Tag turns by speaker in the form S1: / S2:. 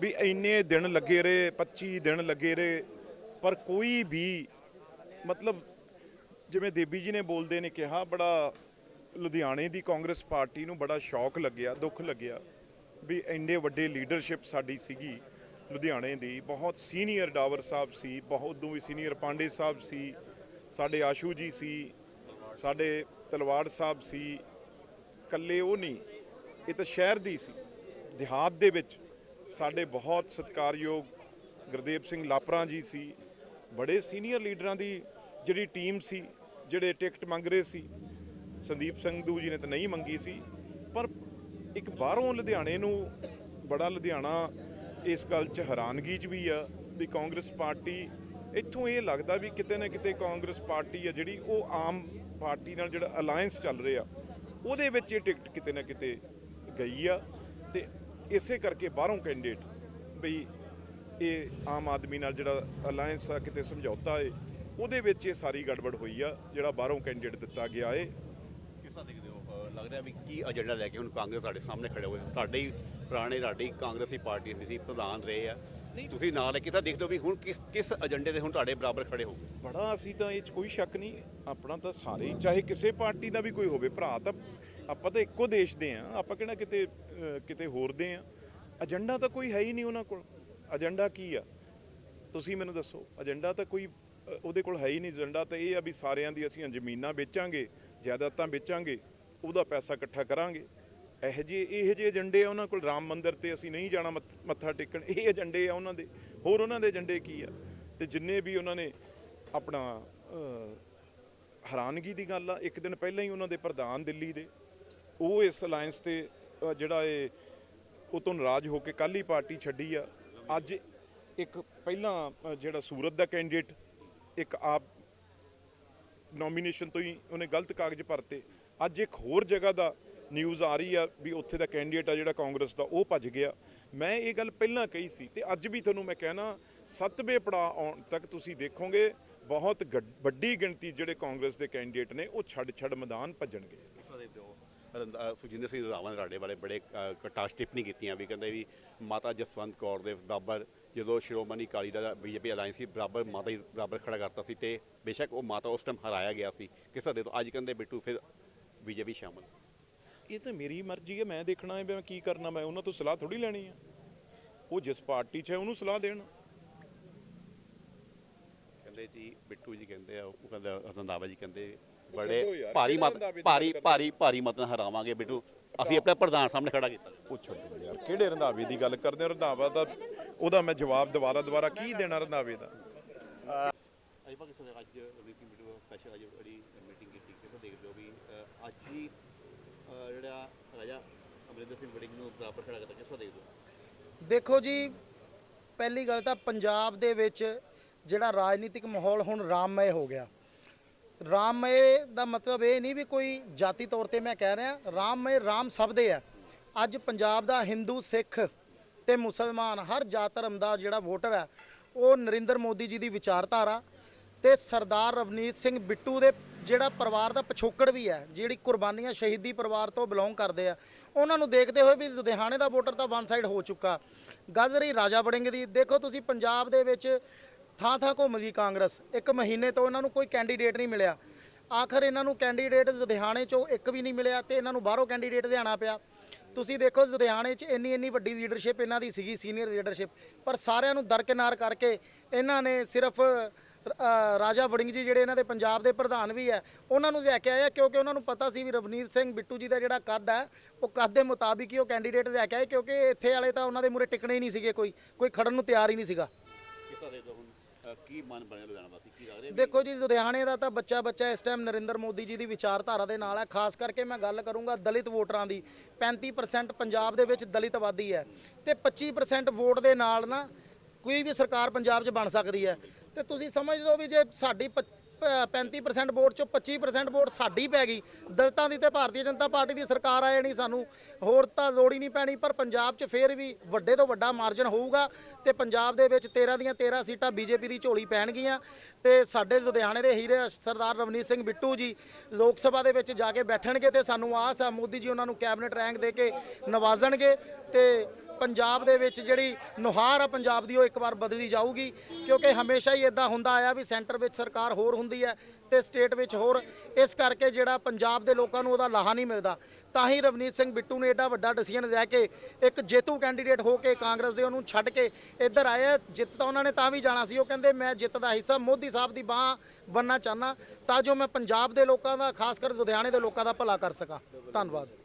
S1: ਵੀ ਇੰਨੇ ਦਿਨ ਲੱਗੇ ਰਹੇ 25 ਦਿਨ ਲੱਗੇ ਰਹੇ, ਪਰ ਕੋਈ ਵੀ ਮਤਲਬ ਜਿਵੇਂ ਦੇਬੀ ਜੀ ਨੇ ਬੋਲਦੇ ਨੇ ਕਿਹਾ, ਬੜਾ ਲੁਧਿਆਣੇ ਦੀ ਕਾਂਗਰਸ ਪਾਰਟੀ ਨੂੰ ਬੜਾ ਸ਼ੌਕ ਲੱਗਿਆ, ਦੁੱਖ ਲੱਗਿਆ ਵੀ ਇੰਨੇ ਵੱਡੇ ਲੀਡਰਸ਼ਿਪ ਸਾਡੀ ਸੀਗੀ ਲੁਧਿਆਣੇ ਦੀ, ਬਹੁਤ ਸੀਨੀਅਰ ਡਾਵਰ ਸਾਹਿਬ ਸੀ, ਬਹੁਤ ਦੋ ਸੀਨੀਅਰ ਪਾਂਡੇ ਸਾਹਿਬ ਸੀ, ਸਾਡੇ ਆਸ਼ੂ ਜੀ ਸੀ, ਸਾਡੇ ਤਲਵਾੜ ਸਾਹਿਬ ਸੀ ਕੱਲੇ ਉਹ ਨਹੀਂ, ਇਹ ਤਾਂ ਸ਼ਹਿਰ ਦੀ ਸੀ, ਦਿਹਾਤ ਦੇ ਵਿੱਚ। ਸਾਡੇ ਬਹੁਤ ਸਤਿਕਾਰਯੋਗ ਗੁਰਦੇਵ ਸਿੰਘ ਲਾਪਰਾ ਜੀ ਸੀ। ਬੜੇ ਸੀਨੀਅਰ ਲੀਡਰਾਂ ਦੀ ਜਿਹੜੀ ਟੀਮ ਸੀ, ਜਿਹੜੇ ਟਿਕਟ ਮੰਗ ਰਹੇ ਸੀ। ਸੰਦੀਪ ਸੰਧੂ ਜੀ ਨੇ ਤਾਂ ਨਹੀਂ ਮੰਗੀ ਸੀ। ਪਰ ਇੱਕ ਬਾਹਰੋਂ ਲੁਧਿਆਣੇ ਨੂੰ ਬੜਾ ਲੁਧਿਆਣਾ ਇਸ ਗੱਲ 'ਚ ਹੈਰਾਨਗੀ 'ਚ ਵੀ ਆ ਵੀ ਕਾਂਗਰਸ ਪਾਰਟੀ, ਇੱਥੋਂ ਇਹ ਲੱਗਦਾ ਵੀ ਕਿਤੇ ਨਾ ਕਿਤੇ ਕਾਂਗਰਸ ਪਾਰਟੀ ਆ ਜਿਹੜੀ ਉਹ ਆਮ ਪਾਰਟੀ ਨਾਲ ਜਿਹੜਾ ਅਲਾਈਅੰਸ ਚੱਲ ਰਿਹਾ, ਉਹਦੇ ਵਿੱਚ ਇਹ ਟਿਕਟ ਕਿਤੇ ਨਾ ਕਿਤੇ ਗਈ ਆ। ਤੇ ਇਸੇ ਕਰਕੇ ਬਾਹਰੋਂ ਕੈਂਡੀਡੇਟ ਵੀ ਇਹ ਆਮ ਆਦਮੀ ਨਾਲ ਜਿਹੜਾ ਅਲਾਈਅੰਸ ਆ ਕਿਤੇ ਸਮਝੌਤਾ ਏ ਉਹਦੇ ਵਿੱਚ ਇਹ ਸਾਰੀ ਗੜਬੜ ਹੋਈ ਆ ਜਿਹੜਾ ਬਾਹਰੋਂ ਕੈਂਡੀਡੇਟ ਦਿੱਤਾ ਗਿਆ ਏ।
S2: ਕਿਸ ਦੇਖਦੇ ਹੋ? ਲੱਗ ਰਿਹਾ ਵੀ ਕੀ ਏਜੰਡਾ ਲੈ ਕੇ ਹੁਣ ਕਾਂਗਰਸ ਸਾਡੇ ਸਾਹਮਣੇ ਖੜੇ ਹੋਏ ਸਾਡੇ ਹੀ ਪੁਰਾਣੇ ਸਾਡੀ ਕਾਂਗਰਸੀ ਪਾਰਟੀ ਦੇ ਸੀ ਪ੍ਰਧਾਨ ਰਹੇ ਆ। ਤੁਸੀਂ ਨਾਲ ਕਿਤਾ ਦੇਖਦੇ ਹੋ ਵੀ ਹੁਣ ਕਿਸ ਕਿਸ ਏਜੰਡੇ ਦੇ ਹੁਣ ਤੁਹਾਡੇ ਬਰਾਬਰ ਖੜੇ ਹੋ
S1: ਬੜਾ ਅਸੀਂ ਤਾਂ ਇਹ 'ਚ ਕੋਈ ਸ਼ੱਕ ਨਹੀਂ ਆਪਣਾ ਤਾਂ ਸਾਰੇ ਹੀ, ਚਾਹੇ ਕਿਸੇ ਪਾਰਟੀ ਦਾ ਵੀ ਕੋਈ ਹੋਵੇ ਭਰਾ ਤਾਂ ਆਪਾਂ ਤਾਂ ਇੱਕੋ ਦੇਸ਼ ਦੇ ਆ ਆਪਾਂ ਕਿਹੜਾ ਕਿਤੇ ਕਿਤੇ ਹੋਰ ਦੇ ਆ ਏਜੰਡਾ ਤਾਂ ਕੋਈ ਹੈ ਹੀ ਨਹੀਂ ਉਹਨਾਂ ਕੋਲ। ਏਜੰਡਾ ਕੀ ਆ? ਤੁਸੀਂ ਮੈਨੂੰ ਦੱਸੋ। ਏਜੰਡਾ ਤਾਂ ਕੋਈ ਉਹਦੇ ਕੋਲ ਹੈ ਹੀ ਨਹੀਂ। ਏਜੰਡਾ ਤਾਂ ਇਹ ਆ ਵੀ ਸਾਰਿਆਂ ਦੀ ਅਸੀਂ ਜ਼ਮੀਨਾਂ ਵੇਚਾਂਗੇ, ਜਾਇਦਾਦਾਂ ਵੇਚਾਂਗੇ, ਉਹਦਾ ਪੈਸਾ ਇਕੱਠਾ ਕਰਾਂਗੇ। ਇਹ ਜੇ ਇਹ ਜੇ ਏਜੰਡੇ ਆ ਉਹਨਾਂ ਕੋਲ। ਰਾਮ ਮੰਦਿਰ ਤੇ ਅਸੀਂ ਨਹੀਂ ਜਾਣਾ ਮੱਥ- ਮੱਥਾ ਟੇਕਣ। ਇਹ ਏਜੰਡੇ ਆ ਉਹਨਾਂ ਦੇ। ਹੋਰ ਉਹਨਾਂ ਦੇ ਏਜੰਡੇ ਕੀ ਆ? ਤੇ ਜਿੰਨੇ ਵੀ ਉਹਨਾਂ ਨੇ ਆਪਣਾ ਹੈਰਾਨਗੀ ਦੀ ਗੱਲ ਆ, ਇੱਕ ਦਿਨ ਪਹਿਲਾਂ ਹੀ ਉਹਨਾਂ ਦੇ ਪ੍ਰਧਾਨ ਦਿੱਲੀ ਦੇ। ਉਹ ਇਸ ਅਲਾਈਅੰਸ ਤੇ ਜਿਹੜਾ ਇਹ, ਉਹ ਤੋਂ ਨਾਰਾਜ਼ ਹੋ ਕੇ ਕੱਲ ਹੀ ਪਾਰਟੀ ਛੱਡੀ ਆ। ਅੱਜ ਇੱਕ ਪਹਿਲਾਂ ਜਿਹੜਾ ਸੂਰਤ ਦਾ ਕੈਂਡੀਡੇਟ ਇੱਕ ਆਪ ਨੋਮੀਨੇਸ਼ਨ ਤੋਂ ਹੀ ਉਹਨੇ ਗਲਤ ਕਾਗਜ਼ ਭਰਤੇ। ਅੱਜ ਇੱਕ ਹੋਰ ਜਗ੍ਹਾ ਦਾ ਨਿਊਜ਼ ਆ ਰਹੀ ਆ ਵੀ ਉੱਥੇ ਦਾ ਕੈਂਡੀਡੇਟ ਆ ਜਿਹੜਾ ਕਾਂਗਰਸ ਦਾ, ਉਹ ਭੱਜ ਗਿਆ। ਮੈਂ ਇਹ ਗੱਲ ਪਹਿਲਾਂ ਕਹੀ ਸੀ ਤੇ ਅੱਜ ਵੀ ਤੁਹਾਨੂੰ ਮੈਂ ਕਹਿਣਾ, ਸੱਤਵੇਂ ਪੜਾਅ ਆਉਣ ਤੱਕ ਤੁਸੀਂ ਦੇਖੋਗੇ, ਬਹੁਤ ਗੱਡ- ਵੱਡੀ ਗਿਣਤੀ ਜਿਹੜੇ ਕਾਂਗਰਸ ਦੇ ਕੈਂਡੀਡੇਟ ਨੇ, ਉਹ ਛੱਡ ਛੱਡ ਮੈਦਾਨ ਭੱਜਣਗੇ
S2: ਕਿਸ ਤਰ੍ਹਾਂ ਦੇਖਦੇ ਹੋ ਰੰਦ- ਅਹ ਸੁਖਜਿੰਦਰ ਸਿੰਘ ਰੰਧਾਵਾ ਨੇ ਰਾੜੇ ਬਾਰੇ ਬੜੇ ਕਟਾਸ਼ ਟਿੱਪਣੀ ਕੀਤੀਆਂ ਵੀ, ਕਹਿੰਦੇ ਵੀ ਮਾਤਾ ਜਸਵੰਤ ਕੌਰ ਦੇ ਬਰਾਬਰ ਜਦੋਂ ਸ਼੍ਰੋਮਣੀ ਅਕਾਲੀ ਦਲ ਦਾ ਬੀਜੇਪੀ ਅਲਾਈਅੰਸ ਸੀ, ਬਰਾਬਰ ਮਾਤਾ ਹੀ ਬਰਾਬਰ ਖੜਾ ਕਰਤਾ ਸੀ ਤੇ ਬੇਸ਼ੱਕ ਉਹ ਮਾਤਾ ਉਸ ਟਾਈਮ ਹਰਾਇਆ ਗਿਆ ਸੀ। ਕਿਸ ਤਰ੍ਹਾਂ ਤੋਂ ਅੱਜ ਕਹਿੰਦੇ ਬਿੱਟੂ ਫਿਰ ਬੀਜੇਪੀ ਸ਼ਾਮਲ?
S1: ਇਹ ਤਾਂ ਮੇਰੀ ਮਰਜ਼ੀ ਹੈ, ਮੈਂ ਦੇਖਣਾ ਹੈ ਮੈਂ ਕੀ ਕਰਨਾ, ਮੈਂ ਉਹਨਾਂ ਤੋਂ ਸਲਾਹ ਥੋੜੀ ਲੈਣੀ ਆ ਉਹ ਜਿਸ ਪਾਰਟੀ 'ਚ ਹੈ, ਉਹਨੂੰ ਸਲਾਹ ਦੇਣ।
S2: ਕਹਿੰਦੇ ਜੀ ਬਿੱਟੂ ਜੀ ਕਹਿੰਦੇ ਆ ਉਹ ਕਹਿੰਦਾ ਰੰਧਾਵਾ ਜੀ ਕਹਿੰਦੇ ਬੜੇ ਭਾਰੀ ਮਤ ਭਾਰੀ ਭਾਰੀ ਭਾਰੀ ਮਤ ਨਾਲ ਹਰਾਵਾਂਗੇ ਬਿੱਟੂ। ਅਸੀਂ ਆਪਣੇ ਪ੍ਰਧਾਨ ਸਾਹਮਣੇ ਖੜਾ ਕੀਤਾ।
S1: ਉਹ ਛੱਡੋ ਯਾਰ ਕਿਹੜੇ ਰੰਧਾਵੇ ਦੀ ਗੱਲ ਕਰਦੇ ਹੋ? ਰੰਧਾਵਾ ਦਾ ਉਹਦਾ ਮੈਂ ਜਵਾਬ ਦੁਬਾਰਾ ਦੁਬਾਰਾ ਕੀ ਦੇਣਾ ਰੰਧਾਵੇ ਦਾ?
S2: ਅਜੀ ਭਾਗ ਸਰ ਅੱਜ ਰਵਨੀਤ ਸਿੰਘ ਬਿੱਟੂ ਸਪੈਸ਼ਲ ਅੱਜ ਬੜੀ ਮੀਟਿੰਗ ਕੀਤੀ ਕਿਸ ਦੇਖਦੇ ਹੋ ਵੀ ਅੱਜ ਹੀ ਜਿਹੜਾ ਰਾਜਾ ਅਮਰਿੰਦਰ ਸਿੰਘ ਵੜਿੰਗ ਨੂੰ ਬਰਾਬਰ ਖੜਾ ਦੇਖਦੇ ਹੋ
S3: ਦੇਖੋ ਜੀ ਪਹਿਲੀ ਗੱਲ ਤਾਂ ਪੰਜਾਬ ਦੇ ਵਿੱਚ ਜਿਹੜਾ ਰਾਜਨੀਤਿਕ ਮਾਹੌਲ ਹੁਣ ਰਾਮਮਏ ਹੋ ਗਿਆ। ਰਾਮਮਏ ਦਾ ਮਤਲਬ ਇਹ ਨਹੀਂ ਵੀ ਕੋਈ ਜਾਤੀ ਤੌਰ ਤੇ ਮੈਂ ਕਹਿ ਰਿਹਾ, ਰਾਮਮਏ ਰਾਮ ਸਭ ਦੇ ਆ। ਅੱਜ ਪੰਜਾਬ ਦਾ ਹਿੰਦੂ, ਸਿੱਖ ਤੇ ਮੁਸਲਮਾਨ ਹਰ ਜਾਤ ਧਰਮ ਦਾ ਜਿਹੜਾ ਵੋਟਰ ਹੈ ਉਹ ਨਰਿੰਦਰ ਮੋਦੀ ਜੀ ਦੀ ਵਿਚਾਰਧਾਰਾ ਤੇ ਸਰਦਾਰ ਰਵਨੀਤ ਸਿੰਘ ਬਿੱਟੂ ਦੇ ਜਿਹੜਾ ਪਰਿਵਾਰ ਦਾ ਪਿਛੋਕੜ ਵੀ ਹੈ ਜਿਹੜੀ ਕੁਰਬਾਨੀਆਂ ਸ਼ਹੀਦੀ ਪਰਿਵਾਰ ਤੋਂ ਬਿਲੋਂਗ ਕਰਦੇ ਆ, ਉਹਨਾਂ ਨੂੰ ਦੇਖਦੇ ਹੋਏ ਵੀ ਲੁਧਿਆਣੇ ਦਾ ਵੋਟਰ ਤਾਂ ਵਨ ਸਾਈਡ ਹੋ ਚੁੱਕਾ। ਗੱਲ ਰਹੀ ਰਾਜਾ ਵੜਿੰਗ ਦੀ, ਦੇਖੋ ਤੁਸੀਂ ਪੰਜਾਬ ਦੇ ਵਿੱਚ ਥਾਂ ਥਾਂ ਘੁੰਮ ਗਈ ਕਾਂਗਰਸ। ਇੱਕ ਮਹੀਨੇ ਤੋਂ ਇਹਨਾਂ ਨੂੰ ਕੋਈ ਕੈਂਡੀਡੇਟ ਨਹੀਂ ਮਿਲਿਆ। ਆਖਰ ਇਹਨਾਂ ਨੂੰ ਕੈਂਡੀਡੇਟ ਲੁਧਿਆਣੇ ਚੋਂ ਇੱਕ ਵੀ ਨਹੀਂ ਮਿਲਿਆ ਤੇ ਇਹਨਾਂ ਨੂੰ ਬਾਹਰੋਂ ਕੈਂਡੀਡੇਟ ਲਿਆਉਣਾ ਪਿਆ। ਤੁਸੀਂ ਦੇਖੋ ਲੁਧਿਆਣੇ 'ਚ ਇੰਨੀ ਇੰਨੀ ਵੱਡੀ ਲੀਡਰਸ਼ਿਪ ਇਹਨਾਂ ਦੀ ਸੀਗੀ ਸੀਨੀਅਰ ਲੀਡਰਸ਼ਿਪ ਪਰ ਸਾਰਿਆਂ ਨੂੰ ਦਰਕਿਨਾਰ ਕਰਕੇ ਇਹਨਾਂ ਨੇ ਸਿਰਫ ਰਾਜਾ ਵੜਿੰਗ ਜੀ ਜਿਹੜੇ ਇਹਨਾਂ ਦੇ ਪੰਜਾਬ ਦੇ ਪ੍ਰਧਾਨ ਵੀ ਹੈ, ਉਹਨਾਂ ਨੂੰ ਲੈ ਕੇ ਆਇਆ ਕਿਉਂਕਿ ਉਹਨਾਂ ਨੂੰ ਪਤਾ ਸੀ ਵੀ ਰਵਨੀਤ ਸਿੰਘ ਬਿੱਟੂ ਜੀ ਦਾ ਜਿਹੜਾ ਕੱਦ ਹੈ, ਉਹ ਕੱਦ ਦੇ ਮੁਤਾਬਿਕ ਹੀ ਉਹ ਕੈਂਡੀਡੇਟ ਲੈ ਕੇ ਆਏ ਕਿਉਂਕਿ ਇੱਥੇ ਵਾਲੇ ਤਾਂ ਉਹਨਾਂ ਦੇ ਮੂਰੇ ਟਿਕਣੇ ਹੀ ਨਹੀਂ ਸੀਗੇ ਕੋਈ ਕੋਈ ਖੜਨ ਨੂੰ ਤਿਆਰ ਹੀ ਨਹੀਂ ਸੀਗਾ।
S2: ਕਿਸ ਤਰ੍ਹਾਂ ਦੇਖਦੇ ਹੁਣ? ਕੀ ਮਨ ਬਣਿਆ ਲੁਧਿਆਣਾ ਵਾਸੀ? ਕੀ ਲੱਗ ਰਿਹਾ
S3: ਦੇਖੋ ਜੀ, ਲੁਧਿਆਣੇ ਦਾ ਤਾਂ ਬੱਚਾ ਬੱਚਾ ਇਸ ਟਾਈਮ ਨਰਿੰਦਰ ਮੋਦੀ ਜੀ ਦੀ ਵਿਚਾਰਧਾਰਾ ਦੇ ਨਾਲ ਹੈ। ਖਾਸ ਕਰਕੇ ਮੈਂ ਗੱਲ ਕਰੂੰਗਾ ਦਲਿਤ ਵੋਟਰਾਂ ਦੀ। 35% ਪੰਜਾਬ ਦੇ ਵਿੱਚ ਦਲਿਤ ਆਬਾਦੀ ਹੈ ਤੇ 25% ਵੋਟ ਦੇ ਨਾਲ ਨਾ ਕੋਈ ਵੀ ਸਰਕਾਰ ਪੰਜਾਬ 'ਚ ਬਣ ਸਕਦੀ ਹੈ। ਤੇ ਤੁਸੀਂ ਸਮਝ ਲਓ ਵੀ ਜੇ ਸਾਡੀ ਪ- 35% ਵੋਟ ਚੋਂ 25% ਵੋਟ ਸਾਡੀ ਪੈ ਗਈ। ਦਲਤਾਂ ਦੀ ਤੇ ਭਾਰਤੀ ਜਨਤਾ ਪਾਰਟੀ ਦੀ ਸਰਕਾਰ ਆ ਜਾਣੀ ਸਾਨੂੰ। ਹੋਰ ਤਾਂ ਲੋੜ ਹੀ ਨਹੀਂ ਪੈਣੀ, ਪਰ ਪੰਜਾਬ 'ਚ ਫੇਰ ਵੀ ਵੱਡੇ ਤੋਂ ਵੱਡਾ ਮਾਰਜਨ ਹੋਊਗਾ ਤੇ ਪੰਜਾਬ ਦੇ ਵਿੱਚ 13 ਦੀਆਂ 13 ਸੀਟਾਂ ਬੀਜੇਪੀ ਦੀ ਝੋਲੀ ਪੈਣਗੀਆਂ। ਤੇ ਸਾਡੇ ਲੁਧਿਆਣੇ ਦੇ ਹੀਰੇ ਸਰਦਾਰ ਰਵਨੀਤ ਸਿੰਘ ਬਿੱਟੂ ਜੀ ਲੋਕ ਸਭਾ ਦੇ ਵਿੱਚ ਜਾ ਕੇ ਬੈਠਣਗੇ ਤੇ ਸਾਨੂੰ ਆਸ ਆ ਮੋਦੀ ਜੀ ਉਹਨਾਂ ਨੂੰ ਕੈਬਨਿਟ ਰੈਂਕ ਦੇ ਕੇ ਨਵਾਜ਼ਣਗੇ ਤੇ ਪੰਜਾਬ ਦੇ ਵਿੱਚ ਜਿਹੜੀ ਨੁਹਾਰ ਆ ਪੰਜਾਬ ਦੀ, ਉਹ ਇੱਕ ਵਾਰ ਬਦਲੀ ਜਾਊਗੀ। ਕਿਉਂਕਿ ਹਮੇਸ਼ਾ ਹੀ ਇਦਾਂ ਹੁੰਦਾ ਆਇਆ ਵੀ ਸੈਂਟਰ ਵਿੱਚ ਸਰਕਾਰ ਹੋਰ ਹੁੰਦੀ ਹੈ ਤੇ ਸਟੇਟ ਵਿੱਚ ਹੋਰ। ਇਸ ਕਰਕੇ ਜਿਹੜਾ ਪੰਜਾਬ ਦੇ ਲੋਕਾਂ ਨੂੰ ਉਹਦਾ ਲਾਹਾ ਨਹੀਂ ਮਿਲਦਾ। ਤਾਂ ਹੀ ਰਵਨੀਤ ਸਿੰਘ ਬਿੱਟੂ ਨੇ ਐਡਾ ਵੱਡਾ ਡਿਸੀਜਨ ਲੈ ਕੇ ਇੱਕ ਜੇਤੂ ਕੈਂਡੀਡੇਟ ਹੋ ਕੇ ਕਾਂਗਰਸ ਦੇ ਉਹਨੂੰ ਛੱਡ ਕੇ ਇੱਧਰ ਆਏ ਜਿੱਤ ਤਾਂ ਉਹਨਾਂ ਨੇ ਤਾਂ ਵੀ ਜਾਣਾ ਸੀ। ਉਹ ਕਹਿੰਦੇ, ਮੈਂ ਜਿੱਤ ਦਾ ਹਿੱਸਾ ਮੋਦੀ ਸਾਹਿਬ ਦੀ ਬਾਹ ਬੰਨਣਾ ਚਾਹਨਾ ਤਾਂ ਜੋ ਮੈਂ ਪੰਜਾਬ ਦੇ ਲੋਕਾਂ ਦਾ, ਖਾਸ ਕਰ ਲੁਧਿਆਣੇ ਦੇ ਲੋਕਾਂ ਦਾ ਭਲਾ ਕਰ ਸਕਾਂ। ਧੰਨਵਾਦ।